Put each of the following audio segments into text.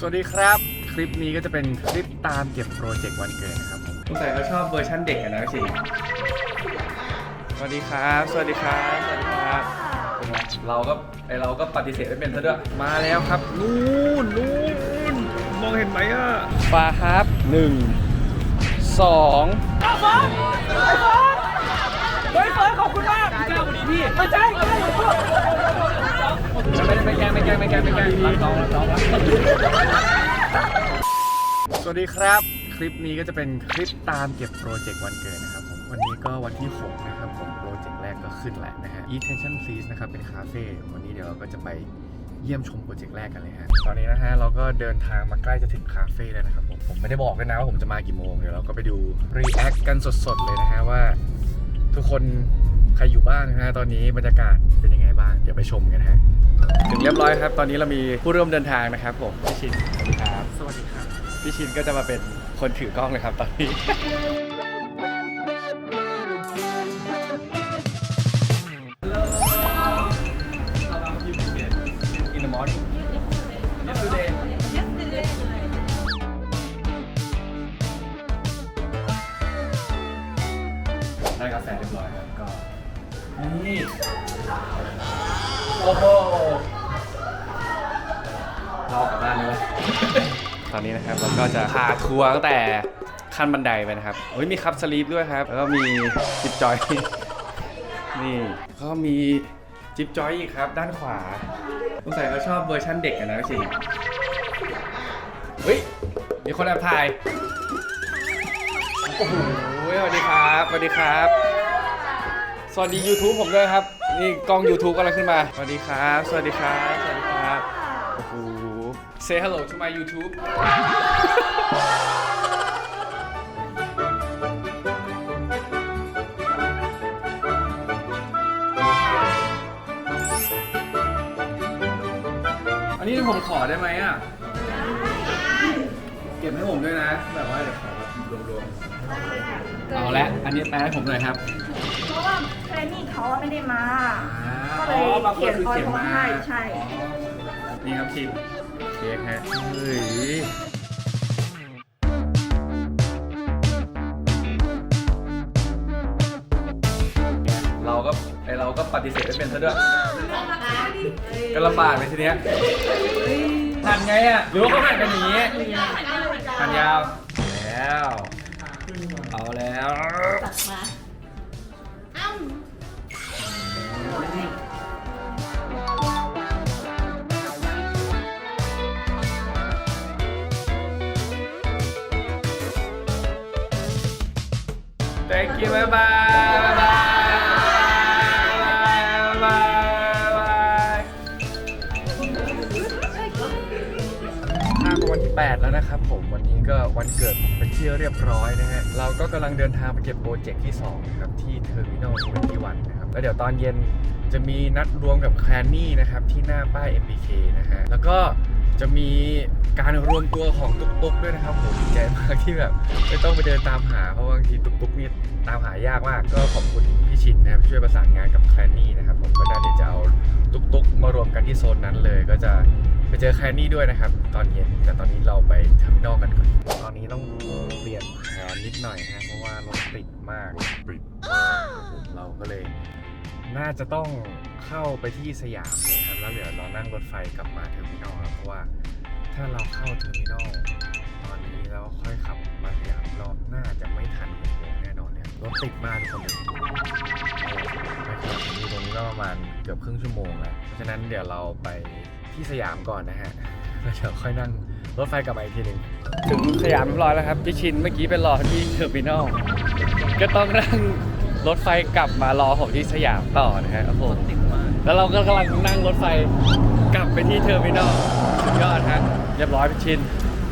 สวัสดีครับ คลิปนี้ก็จะเป็นคลิปตามเก็บโปรเจกต์วันเกิดนะครับผมสงสัยเขาชอบเวอร์ชันเด็กอะนะสิสวัสดีครับ สวัสดีครับ สวัสดีครับเป็นไงเราก็ไอเราก็ปฏิเสธไม่เป็นซะด้วย มาแล้วครับ นู่นนู่นมองเห็นไหมอะปลาครับหนึ่งสองเฮ้ยเฟิร์สขอบคุณมาก เจ้าดีพี่ ไม่ใช่ไม่ใช่ ไม่ไม่ แกไม่แกรักน้องรักน้องรักสวัสดีครับ คลิปนี้ก็จะเป็นคลิปตามเก็บโปรเจกต์วันเกิดนะครับผมวันนี้ก็วันที่6นะครับผมโปรเจกต์แรกก็ขึ้นแล้วนะฮะ Attention Please นะครับเป็นคาเฟ่วันนี้เดี๋ยวเราก็จะไปเยี่ยมชมโปรเจกต์แรกกันเลยฮะ ตอนนี้นะฮะเราก็เดินทางมาใกล้จะถึงคาเฟ่แล้วนะครับผม ผมไม่ได้บอกด้วยนะว่าผมจะมากี่โมง เดี๋ยวเราก็ไปดู react กันสดๆเลยนะฮะว่า ทุกคน ใครอยู่บ้างนะฮะตอนนี้บรรยากาศเป็นยังไงบ้าง เดี๋ยวไปชมกันฮะถึงเรียบร้อยครับ ตอนนี้เรามีผู้ร่วมเดินทางนะครับผมพี่ชินสวัสดีครับสวัสดีครับพี่ชินก็จะมาเป็นคนถือกล้องเลยครับตอนนี้ เรากลับบ้านเลยตอนนี้นะครับเราก็จะพาทัวร์ตั้งแต่ขั้นบันไดไปนะครับโอ้ยมีคับสลีปด้วยครับ แล้วก็มีจิบจอย นี่ก็มีจิบจอยอีกครับ ด้านขวาสงสัยเขาชอบเวอร์ชันเด็กอะนะพี่ชิงเฮ้ย มีคนแอบถ่าย โอ้โหสวัสดีครับ สวัสดีครับ สวัสดี YouTube ผมด้วยครับ นี่กล้อง YouTube กำลังขึ้นมา สวัสดีครับ สวัสดีครับ สวัสดีครับ โอ้โห say hello to my YouTube อันนี้ผมขอได้ไหมอะ เก็บให้ผมด้วยนะ แบบว่าเดี๋ยวขอแบบรวมๆ เอาละ อันนี้แปลให้ผมหน่อยครับ เพราะว่าแฟนนี่เขาอะไม่ได้มา ก็เลอ๋อยบางคเขียนคือออยเขียนโทมาให้ใช่อ๋อนี่ครับชิม เค้กฮะเฮ้ยเราก็ไอเราก็ปฏิเสธไม่เป็นซะด้วยก็ลำบากเลยทีเนี้ยหั่นไงอะหรือว่าเขาหั่นกันอย่างนี้หั่นยาวแล้ว เอาแล้ว Thank you บ๊ายบายบ๊ายบายบ๊ายบายบ๊ายบายข้ามวันที่ 8 แล้วนะครับผมวันนี้ก็วันเกิดผมเป็นที่เรียบร้อยนะฮะ เราก็กำลังเดินทางไปเก็บโปรเจกต์ที่ 2 นะครับ ที่เทอร์มินอล21นะครับ แล้วเดี๋ยวตอนเย็นจะมีนัดรวมกับแคลนนี่นะครับ ที่หน้าป้าย MBK นะฮะ แล้วก็ จะมีการรวมตัวของตุ๊กๆด้วยนะครับผมดีใจมากที่แบบไม่ต้องไปเดินตามหาเพราะบางทีตุ๊กๆนี่ตามหายากมาก ก็ขอบคุณพี่ชินนะครับที่ช่วยประสานงานกับแคลนนี่นะครับผมก็ได้เดี๋ยวจะเอาตุ๊กๆมารวมกันที่โซนนั้นเลย ก็จะไปเจอแคลนนี่ด้วยนะครับ ตอนเย็นแต่ตอนนี้เราไปเทอร์มินอลกันก่อนตอนนี้ต้องเปลี่ยนแผนนิดหน่อยนะเพราะว่ารถติดมากติดมากเราก็เลย น่าจะต้อง เข้าไปที่สยามเลยครับแล้วเดี๋ยวเรานั่งรถไฟกลับมาเทอร์มินอลครับเพราะว่าถ้าเราเข้าเทอร์มินอลตอนนี้แล้วค่อยขับมาสยามรอบหน่าจะไม่ทันหกโมงแน่นอนเนี่ยรถติดมากทุกคนเลยไม่ขยับที่ตรงนี้ก็ประมาณเกือบครึ่งชั่วโมงแล้วเพราะฉะนั้นเดี๋ยวเราไปที่สยามก่อนนะฮะแล้วเดี๋ยวค่อยนั่งรถไฟกลับมาอีกทีหนึ่งถึงสยามเรียบร้อยแล้วครับพี่ชินเมื่อกี้ไปรอที่เทอร์มินอลก็ต้องนั่ง รถไฟกลับมารอผมที่สยามต่อนะฮะโอ้โหแล้วเราก็กำลังนั่งรถไฟกลับไปที่เทอร์มินอลสุดยอดฮะเรียบร้อยพี่ชิน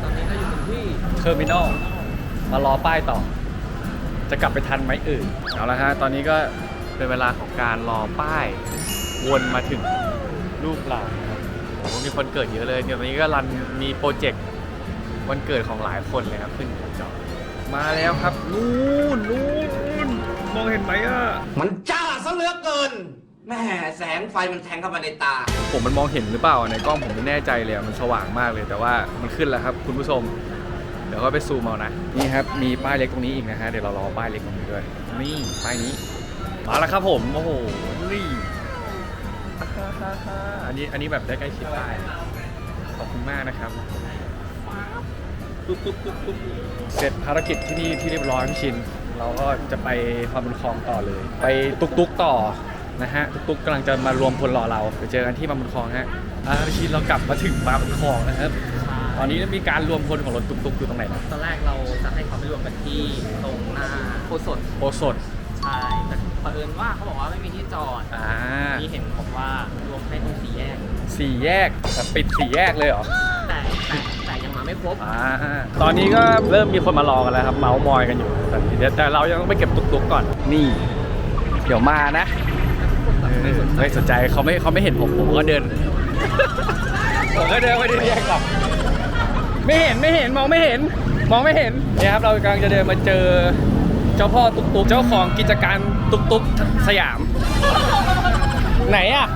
ตอนนี้ก็อยู่ที่เทอร์มินอลมารอป้ายต่อ จะกลับไปทันไหมเอ่ยเอาละฮะตอนนี้ก็เป็นเวลาของการรอป้ายวนมาถึงรูปเรานะครับโอ้โหมีคนเกิดเยอะเลยเดี๋ยววันนี้ก็รันมีโปรเจกต์วันเกิดของหลายคนเลยครับขึ้นจอ มาแล้วครับนู่นนู่นมองเห็นไหมอะมันจ้าซะเหลือเกินแม่แสงไฟมันแทงเข้ามาในตา ผมมันมองเห็นหรือเปล่าในกล้องผมไม่แน่ใจเลยอะมันสว่างมากเลย แต่ว่ามันขึ้นแล้วครับ คุณผู้ชม เดี๋ยวก็ไปซูมเอานะนี่ครับมีป้ายเล็กตรงนี้อีกนะฮะเดี๋ยวเรารอป้ายเล็กตรงนี้ด้วยนี่ป้ายนี้ มาแล้วครับผมโอ้โหนี่อันนี้อันนี้แบบได้ใกล้ชิดป้ายขอบคุณมากนะครับปุ๊บปุ๊บปุ๊บปุ๊บ เสร็จภารกิจที่นี่ที่เรียบร้อยพี่ชิน เราก็จะไปความบนคลองต่อเลย ไปตุกตุกต่อนะฮะตุกตุกกำลังจะมารวมพลรอเราไปเจอกันที่บางบนคลองฮะอ่าพี่ชินเรากลับมาถึงบางบนคลองนะครับตอนนี้มีการรวมพลของรถตุกตุกอยู่ตรงไหนนะตอนแรกเราจะให้เขาไปรวมกันที่ตรงหน้าโคสดโอสดใช่แต่เผอิญว่าเขาบอกว่าไม่มีที่จอดอ่านี่เห็นบอกว่ารวมให้ตรงสี่แยกสี่แยกแต่ปิดสี่แยกเลยเหรอแต่แต่แต่ยัง มาไม่ครบ อ่าตอนนี้ก็เริ่มมีคนมารอกันแล้วครับเมาส์มอยกันอยู่แต่เดี๋ยวแต่เรายังต้องไปเก็บตุกๆก่อน นี่ เดี๋ยวมานะเออไม่สนใจเขาไม่เขาไม่เห็นผมผมก็เดิน ผมก็เดินไปเรียกกลับไม่เห็นไม่เห็นมองไม่เห็น มองไม่เห็นเนี่ยครับเรากำลังจะเดินมาเจอเจ้าพ่อตุกตุกเจ้าของกิจการตุกตุกสยาม ไหนอะ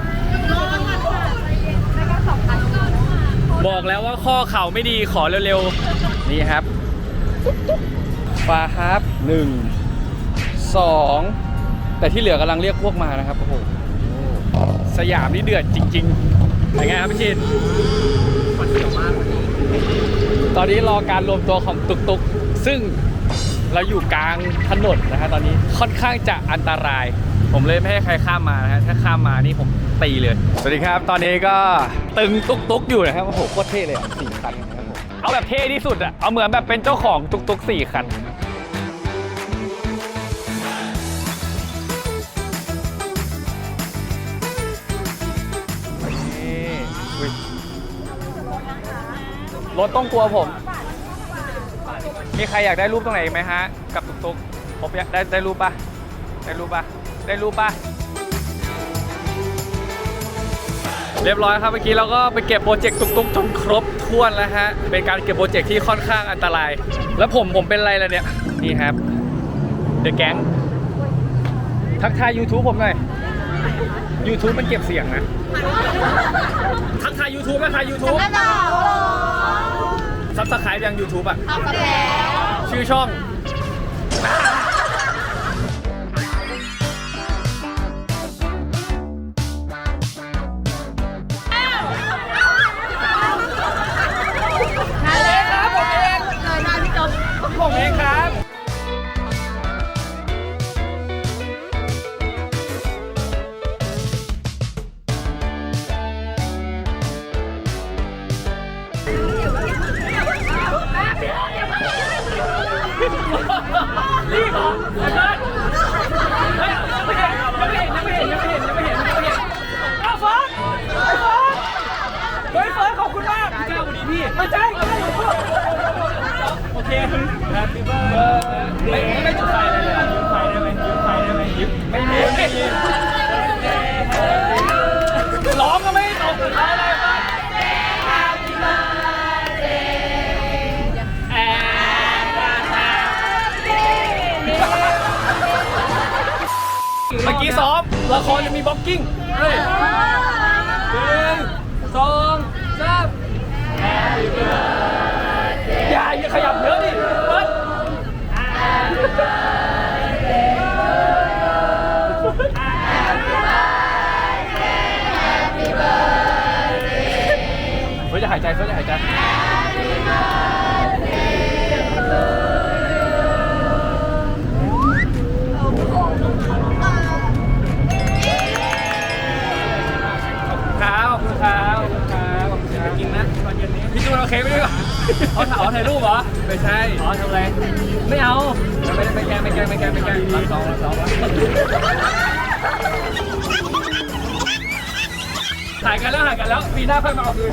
บอกแล้วว่าข้อเข่าไม่ดีขอเร็วๆ นี่ครับฟาฮับหนึ่งสองแต่ที่เหลือกำลังเรียกพวกมานะครับโอ้โหสยามนี่เดือดจริงๆเป็นไงครับพี่ชินคนเดียวมากวันนี้ตอนนี้รอการรวมตัวของตุกตุกซึ่งเราอยู่กลางถนนนะฮะตอนนี้ค่อนข้างจะอันตราย ผมเลยไม่ให้ใครข้ามมานะฮะถ้าข้ามมานี่ผมตีเลย สวัสดีครับ ตอนนี้ก็ตึงตุกตุกอยู่นะครับโอ้โหโคตรเท่เลยอะสี่คันนะครับผมเอาแบบเท่ที่สุดอะเอาเหมือนแบบเป็นเจ้าของตุกตุกสี่คันนี่อุ๊ยรถต้องกลัวผม มีใครอยากได้รูปตรงไหนอีกไหมฮะ กับตุกตุกผมอยากได้ได้รูปปะได้รูปปะ ได้รูปปะเรียบร้อยครับเมื่อกี้เราก็ไปเก็บโปรเจกต์ตุกตุกจนครบถ้วนแล้วฮะ เป็นการเก็บโปรเจกต์ที่ค่อนข้างอันตราย แล้วผมผมเป็นอะไรล่ะเนี่ย นี่ครับเดอะแก๊งทักทาย YouTube ผมหน่อย YouTube มันเก็บเสียงนะ ทักทาย YouTube นะทาย YouTube ซับสไครต์ยัง YouTube อะชื่อช่อง เค Happy birthday ไม่ไม่จุดไฟเลยเลยยืมไฟได้ไหมยืมไฟได้ไหมยืมไม่มีไม่มีร้องก็ไม่ตกเลยอะไรไปเมื่อกี้ซ้อมละครจะมีบ็อกกิ้งเฮ้ยหนึ่งสอง เฮ้ยจะหายใจเฮ้ยจะหายใจ ครับขอบคุณครับขอบคุณครับขอบคุณครับกินนะตอนเย็นนี้พี่จูนเอาเค้กไปด้วยเหรอเอาถ่ายเอาถ่ายรูปเหรอไม่ใช่อ๋อทำอะไรไม่เอา ไม่ได้ไม่แกล้งไม่แกล้งไม่แกล้งไม่แกล้งรับซองรับซองถ่ายกันแล้วถ่ายกันแล้วปีหน้าค่อยมาเอาคืน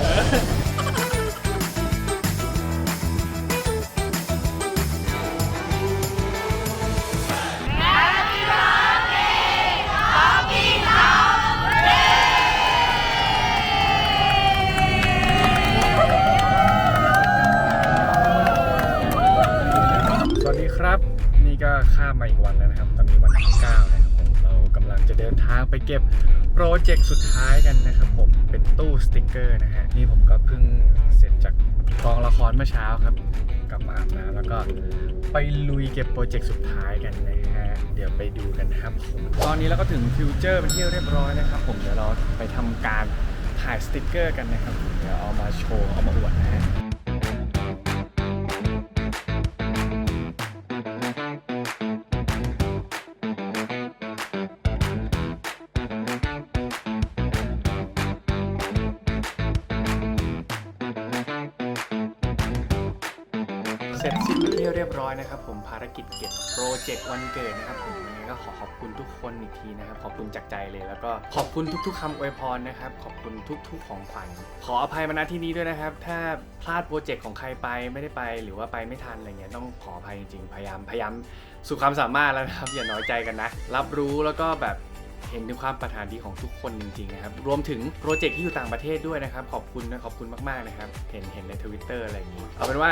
ไปเก็บโปรเจกต์สุดท้ายกันนะครับผมเป็นตู้สติกเกอร์นะฮะนี่ผมก็เพิ่งเสร็จจากกองละครเมื่อเช้าครับกลับมาอาบน้ำแล้วก็ไปลุยเก็บโปรเจกต์สุดท้ายกันนะฮะเดี๋ยวไปดูกันครับผมตอนนี้เราก็ถึงฟิวเจอร์เป็นที่เรียบร้อยนะครับผมเดี๋ยวเราไปทำการถ่ายสติกเกอร์กันนะครับเดี๋ยวเอามาโชว์เอามาอวดนะฮะ เสร็จสิ้นเป็นที่เรียบร้อยนะครับ ผมภารกิจเก็บโปรเจกต์วันเกิดนะครับผมยังไงก็ขอขอบคุณทุกคนอีกทีนะครับ ขอบคุณจากใจเลย แล้วก็ขอบคุณทุก ๆคำอวยพรนะครับ ขอบคุณทุก ๆ ของขวัญขออภัยมาณที่นี้ด้วยนะครับ ถ้าพลาดโปรเจกต์ของใครไปไม่ได้ไป หรือว่าไปไม่ทันอะไรเงี้ยต้องขออภัยจริงๆพยายามพยายามสุดความสามารถแล้วนะครับอย่าน้อยใจกันนะ รับรู้แล้วก็แบบ เห็นถึงความปรารถนาดีของทุกคนจริงๆนะครับ รวมถึงโปรเจกต์ที่อยู่ต่างประเทศด้วยนะครับ ขอบคุณนะขอบคุณมากๆนะครับ เห็นเห็นในทวิตเตอร์อะไรอย่างนี้ เอาเป็นว่า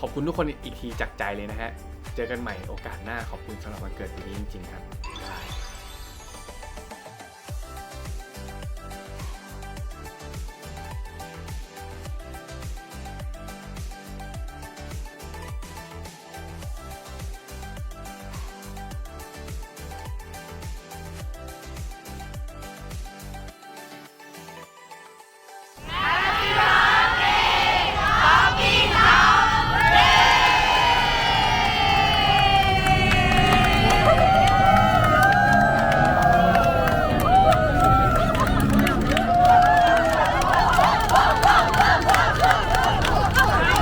ขอบคุณทุกคนอีกทีจากใจเลยนะฮะ เจอกันใหม่โอกาสหน้าขอบคุณสำหรับวันเกิดปีนี้จริงๆครับ